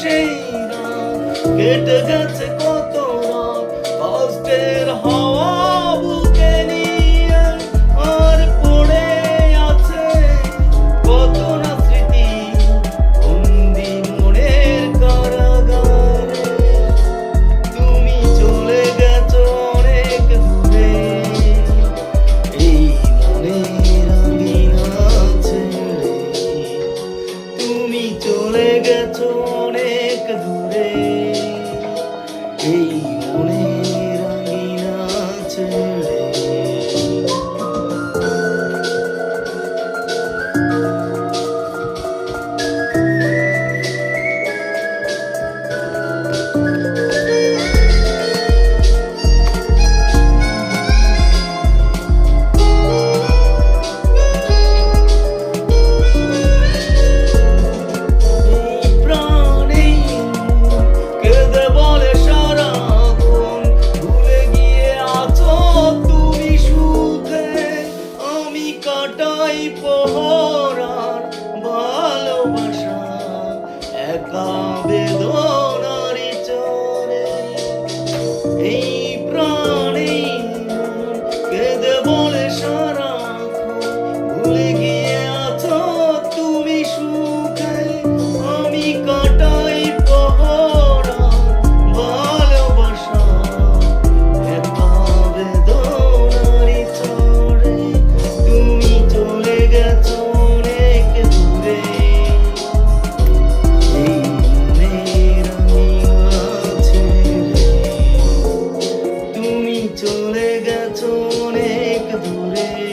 সেই কেটে গেছে মনে কাটাই পোহরার ভালোবাসা একা বেদনারি চরে। এই দূরে।